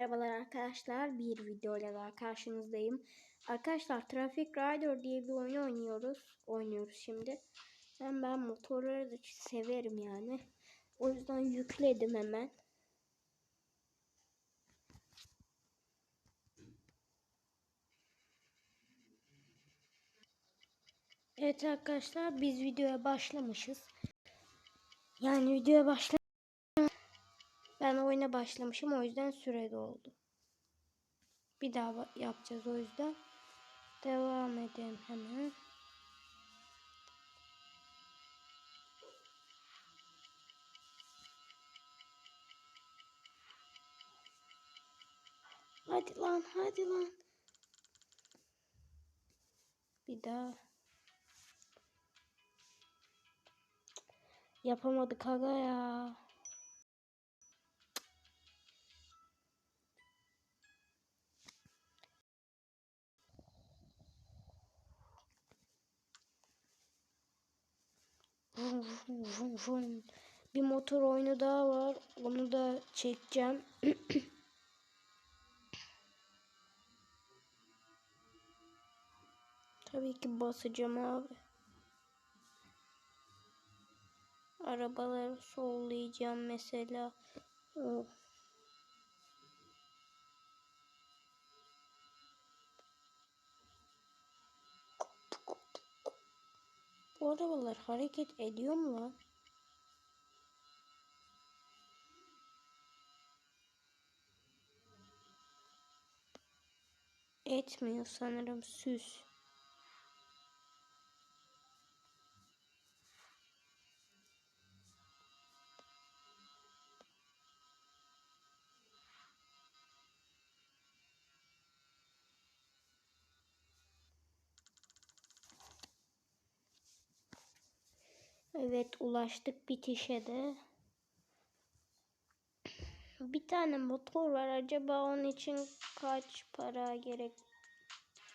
Merhabalar arkadaşlar. Bir video ile daha karşınızdayım. Arkadaşlar Traffic Rider diye bir oyun oynuyoruz. Oynuyoruz şimdi. Ben ben motorları da severim yani. O yüzden yükledim hemen. Evet arkadaşlar biz videoya başlamışız. Yani videoya başla oyuna başlamışım o yüzden süre doldu. Bir daha yapacağız o yüzden. Devam edelim hemen. Hadi lan hadi lan. Bir daha. Yapamadık aga ya. Bir motor oyunu daha var. Onu da çekeceğim. Tabii ki basacağım abi. Arabaları sollayacağım mesela. Oh. Bu arabalar hareket ediyor mu lan? Etmiyor sanırım süs. Evet ulaştık bitişe de. Bir tane motor var. Acaba onun için kaç para gerek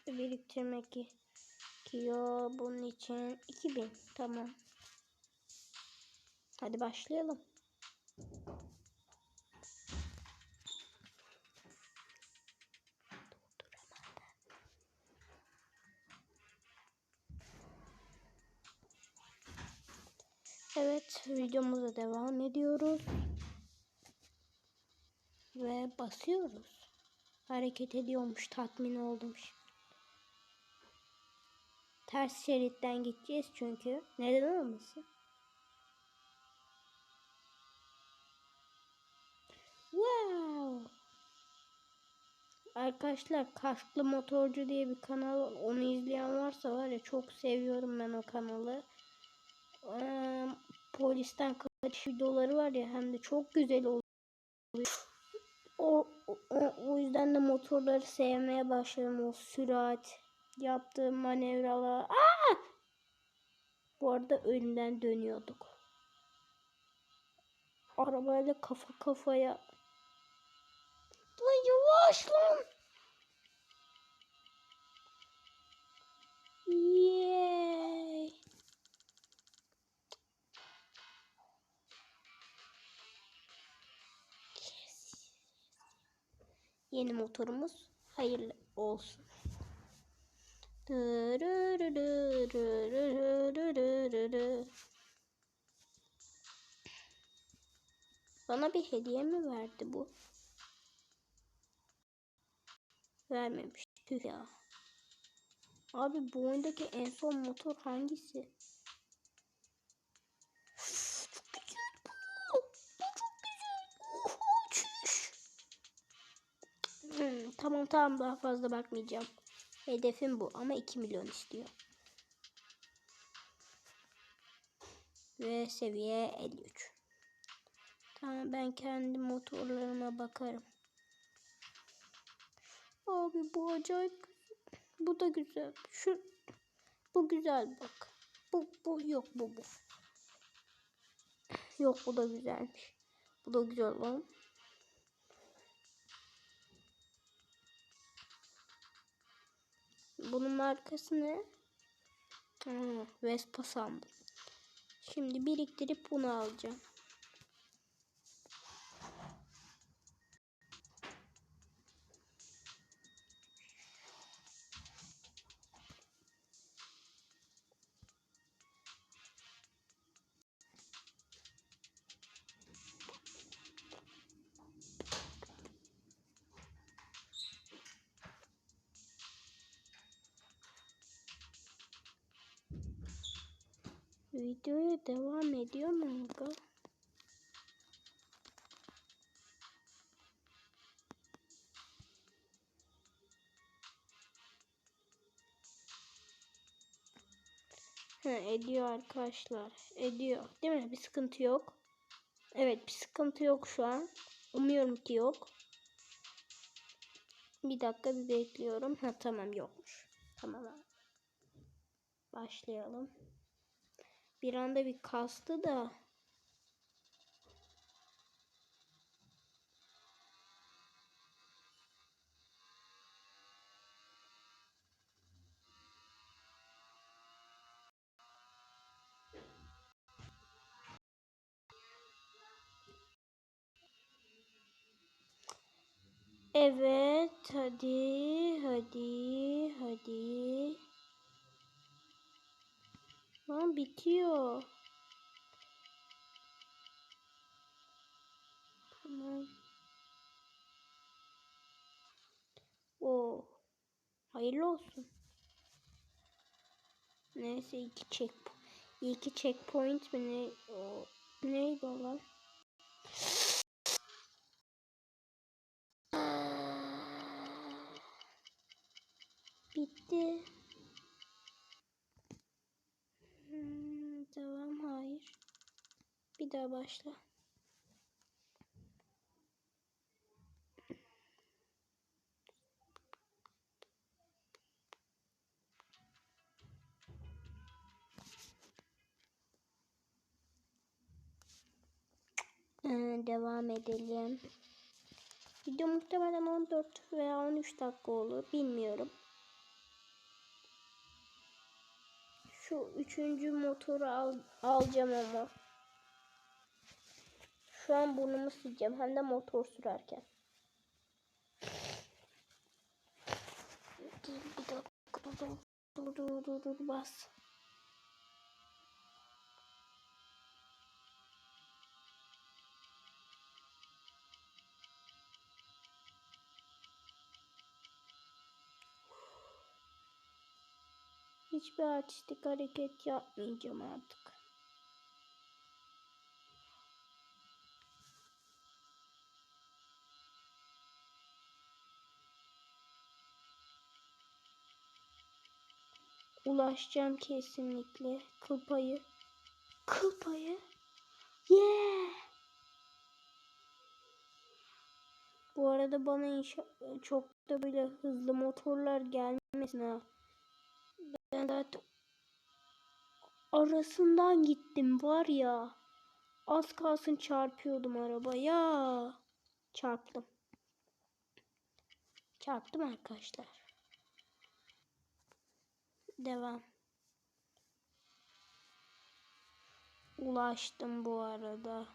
biriktirmek gerekiyor? Bunun için 2000. Tamam. Hadi başlayalım. Evet videomuza devam ediyoruz. Ve basıyoruz. Hareket ediyormuş tatmin oldum. Ters şeritten gideceğiz çünkü. Neden olmasın? Wow. Arkadaşlar Kasklı Motorcu diye bir kanal var. Onu izleyen varsa var ya çok seviyorum ben o kanalı. Polisten kaçış videoları var ya hem de çok güzel oluyor. O, o, o yüzden de motorları sevmeye başladım. O sürat, yaptığım manevralar. Aa! Bu arada önden dönüyorduk. Arabayla kafa kafaya. Lan yavaş lan. Yay. Yeni motorumuz hayırlı olsun. Bana bir hediye mi verdi bu? Vermemiş. Tüh ya. Abi bu oyundaki en son motor hangisi? Tamam tamam daha fazla bakmayacağım. Hedefim bu ama 2 milyon istiyor. Ve seviye 53. Tamam ben kendi motorlarıma bakarım. Abi bu acayip. Bu da güzel. Şu bu güzel bak. Bu bu yok bu bu. Yok bu da güzelmiş. Bu da güzel lan. Bunun markası ne? Ha, Vespa sandım. Şimdi biriktirip bunu alacağım. Videoya devam ediyor mu? Ha, ediyor arkadaşlar. Ediyor. Değil mi? Bir sıkıntı yok. Evet bir sıkıntı yok şu an. Umuyorum ki yok. Bir dakika bir bekliyorum. Ha tamam yokmuş. Tamam. Başlayalım. Bir anda bir kastı da. Evet, hadi, hadi, hadi. Lan bitiyor. Tamam. O. Hayırlı olsun. Neyse iki check iki checkpoint mi ne o neydi o lan? Bitti. Hmm, devam hayır. Daha başla. Ee, devam edelim. Video muhtemelen 14 veya 13 dakika olur. Bilmiyorum. Şu üçüncü motoru al, alacağım ama. Şu an burnumu sileceğim. Hem de motor sürerken. Dur bir dakika. Dur dur dur dur, bas. Hiçbir artistik hareket yapmayacağım artık. Ulaşacağım kesinlikle. Kıl payı. Kıl payı. Yeah. Bu arada bana inşa çok da böyle hızlı motorlar gelmesin ha. Ben zaten arasından gittim var ya. Az kalsın çarpıyordum arabaya. Çarptım. Çarptım arkadaşlar. Devam. Ulaştım bu arada.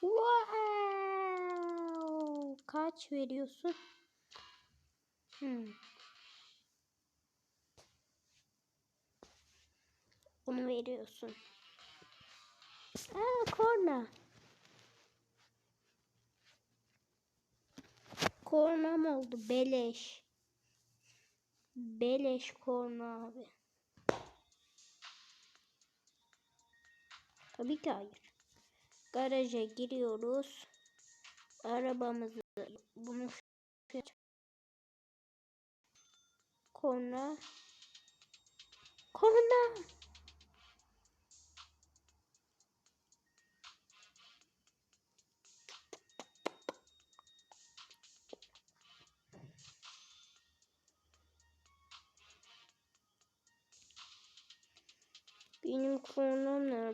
Wow! Kaç veriyorsun? Hmm. Onu veriyorsun. Aa, korna. Korna mı oldu? Beleş. Beleş korna abi. Tabii ki hayır. Garaja giriyoruz. Arabamızı bunu korna korna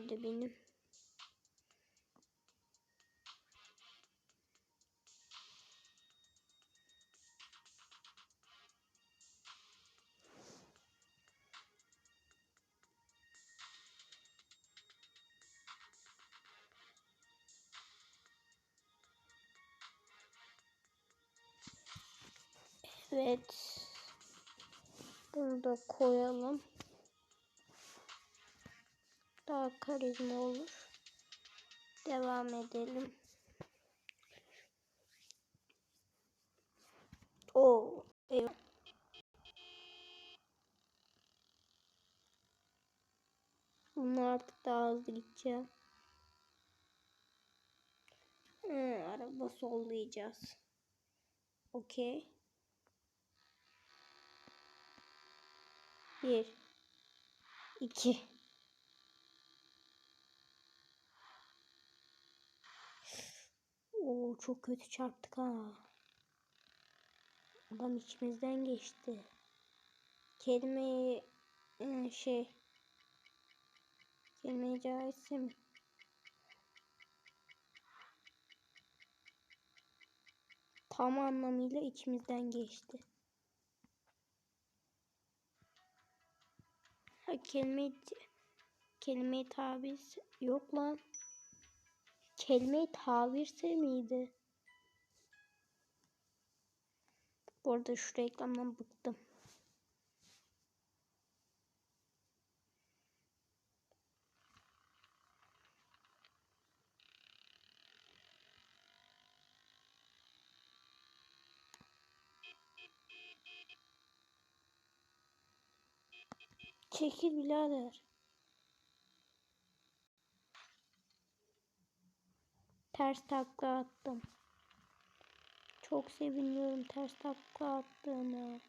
nerede benim? Evet. Bunu da koyalım. Daha karizma olur. Devam edelim. O evet. Bununla artık daha hızlı gideceğim. Hı, araba sollayacağız. Okey. Bir. iki. Oo çok kötü çarptık ha. Adam içimizden geçti. Kelimeyi ıı, şey kelimeyi caizse? Tam anlamıyla içimizden geçti. Ha kelime kelime tabir yok lan. Kelime tavirse miydi? Bu arada şu reklamdan bıktım. Çekil birader. Ters takla attım. Çok seviniyorum ters takla attığına.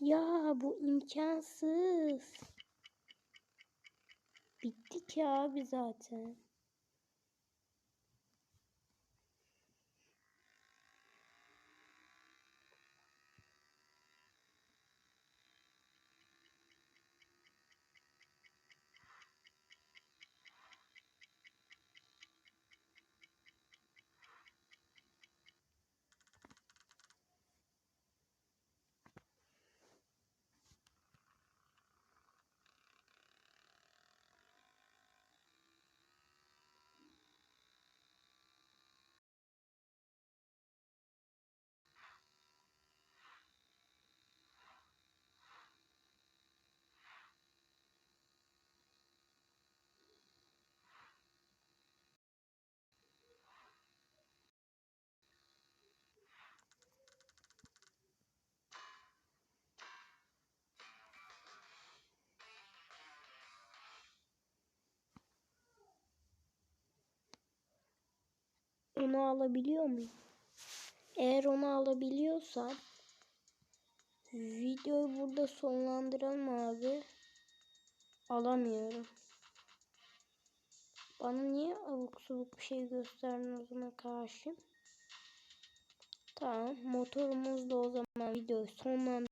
Ya bu imkansız. Bittik ya abi zaten. Onu alabiliyor muyum? Eğer onu alabiliyorsam videoyu burada sonlandıralım abi. Alamıyorum. Bana niye abuk subuk bir şey gösterdin o zaman karşı? Tamam. Motorumuz da o zaman videoyu sonlandırdık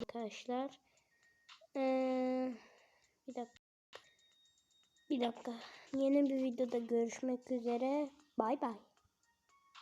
arkadaşlar. Ee, bir dakika. Bir dakika. Yeni bir videoda görüşmek üzere. Bay bay.